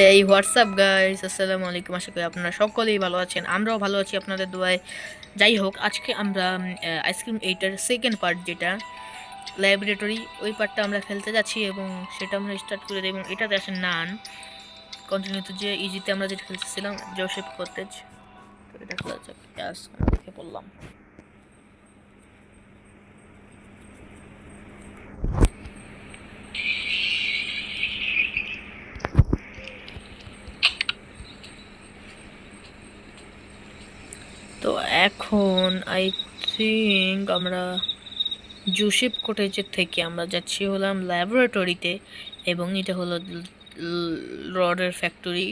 এই WhatsApp guys আসসালামু আলাইকুম আশা করি আপনারা সকলেই ভালো আছেন। আমরাও ভালো আছি আপনাদের দোয়ায়। যাই হোক, আজকে আমরা আইসক্রিম এইটার সেকেন্ড পার্ট যেটা ল্যাবরেটরি ওই পার্টটা আমরা খেলতে যাচ্ছি এবং সেটা আমরা স্টার্ট করে দিই এবং এটাতে আসে নান। কন্টিনিউ যে ইজিতে আমরা যেটা খেলতেছিলাম জোসেফ কটেজ এটা খেলা যাক আমরা দেখে পড়লাম তো এখন আই থিঙ্ক আমরা জুসিপ কটেজের থেকে আমরা যাচ্ছি হলাম ল্যাবরেটরিতে এবং এটা হলো রডের ফ্যাক্টরি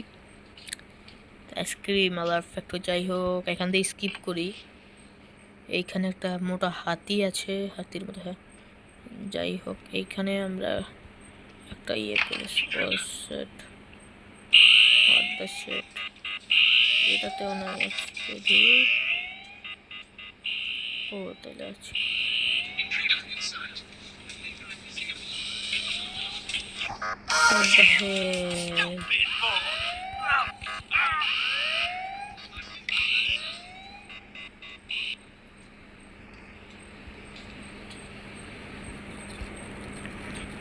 আইসক্রিম আলার ফ্যাক্টরি যাই হোক, এখান দিয়ে স্কিপ করি। এইখানে একটা মোটা হাতি আছে, হাতির মধ্যে হ্যাঁ। যাই হোক, এইখানে আমরা একটা ইয়ে সেট সেট এটাতেও না শুধু ও তাহলে আছে What the hell?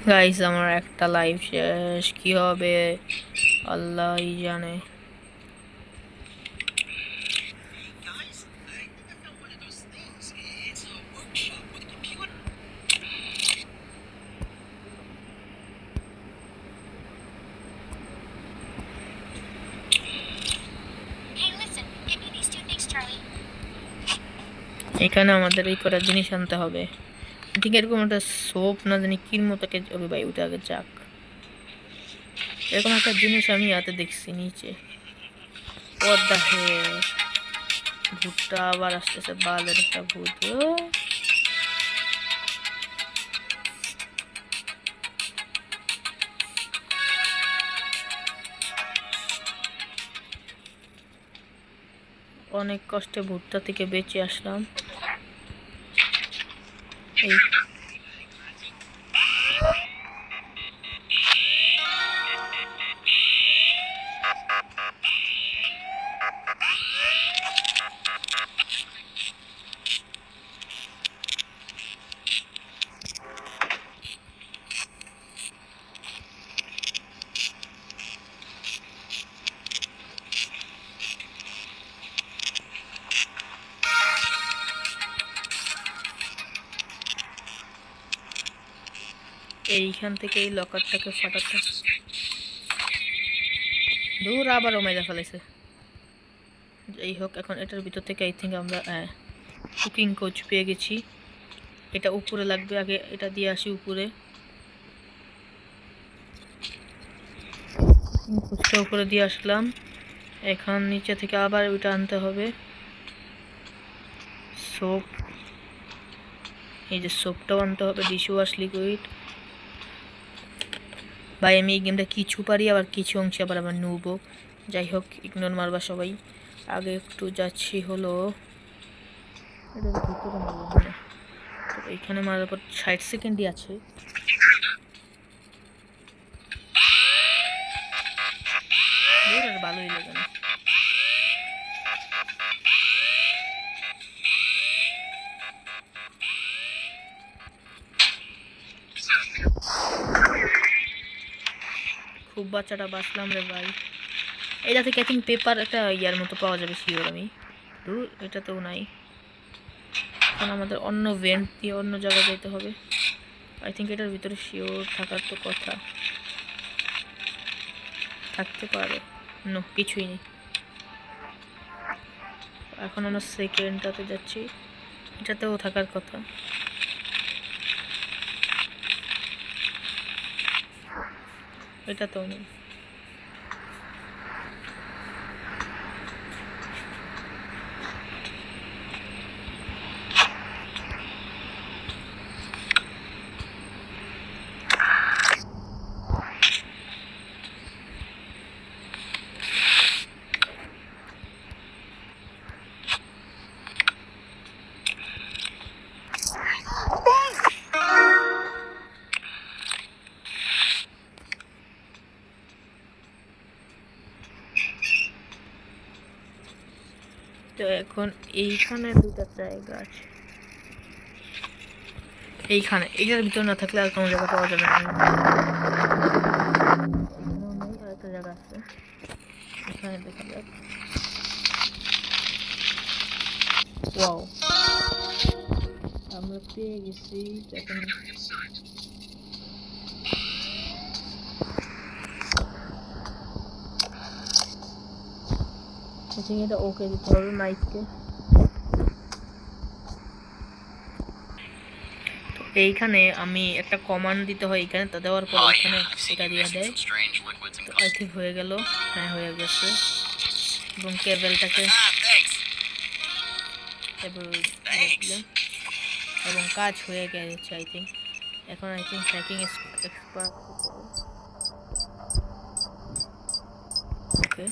গাইস আমার একটা লাইফ শেষ কি হবে আল্লাহই জানে এখানে আমাদের এই করার জিনিস আনতে হবে। ঠিক এরকম একটা সোপ না জানি কির মতো ওই ভাই, ওটা আগে যাক। এরকম একটা জিনিস আমি হাতে দেখছি নিচে। পদ্মা, হে, ভুট্টা, আবার আসতেছে বালের একটা ভূত অনেক কষ্টে ভুট্টা থেকে বেঁচে আসলাম। এই এইখান থেকে এই লকারটাকে ফাটাতে। দূর আবারও মেরে ফেলেছে। যাই হোক, এখন এটার ভিতর থেকে আই থিঙ্ক আমরা কুকিং কোচ পেয়ে গেছি। এটা উপরে লাগবে, আগে এটা দিয়ে আসি উপরে। কোচটা উপরে দিয়ে আসলাম। এখন নিচে থেকে আবার ওইটা আনতে হবে। সোপ এই যে সোপটাও আনতে হবে ডিশ ওয়াশ লিকুইড ভাই, আমি এই গেমটা কিছু পারি, আবার কিছু অংশে আবার আবার নুবো। যাই হোক ইগনোর মারবা সবাই। আগে একটু যাচ্ছি হলো। এটার ভিতরে মারার পর ষাট সেকেন্ডই আছে। খুব বাচ্চাটা বাঁচলাম রে ভাই। এটা থেকে আই থিঙ্ক পেপার একটা ইয়ার মতো পাওয়া যাবে শিওর আমি। দূর এটাতেও নাই। এখন আমাদের অন্য ভেন্ট দিয়ে অন্য জায়গায় যেতে হবে। আই থিঙ্ক এটার ভিতরে শিওর থাকার তো কথা। থাকতে পারে। নো কিছুই নেই। এখন আমরা সেকেন্ডটাতে যাচ্ছি। এটাতেও থাকার কথা। এটাতেও নেই। তো এখন এইখানে দুটা জায়গা আছে। এইখানে এটার ভিতর না থাকলে আর কোনো জায়গা পাওয়া যাবে না। জায়গা আছে। এখানে ওয়াও। আমরা পেয়ে গেছি এখন এটা ওকে দিতে হবে মাইককে তো এইখানে আমি একটা কমান্ড দিতে হয় এইখানে তা দেওয়ার পর Oh এখানে এটা দিয়ে দেয়। and আই থিঙ্ক হয়ে গেল। হ্যাঁ হয়ে গেছে। এবং কেবেলটাকে Ah। এবং কাজ হয়ে গেছে আই থিঙ্ক এখন I think hacking expert okay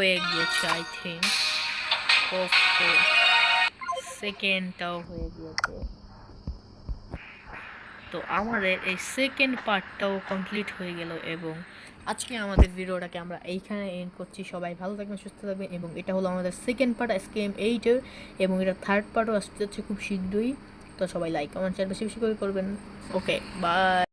হয়ে গিয়েছে আই থিঙ্ক ওকে সেকেন্ডটাও হয়ে গিয়েছে। তো আমাদের এই সেকেন্ড পার্টটাও কমপ্লিট হয়ে গেল এবং আজকে আমাদের ভিডিওটাকে আমরা এইখানে এন্ড করছি। সবাই ভালো থাকবেন, সুস্থ থাকবেন এবং এটা হলো আমাদের সেকেন্ড পার্ট এসকেএম এইটের এবং এটা থার্ড পার্টও আসতে যাচ্ছে খুব শীঘ্রই। তো সবাই লাইক কমেন্ট শেয়ার বেশি বেশি করে করবেন। Okay bye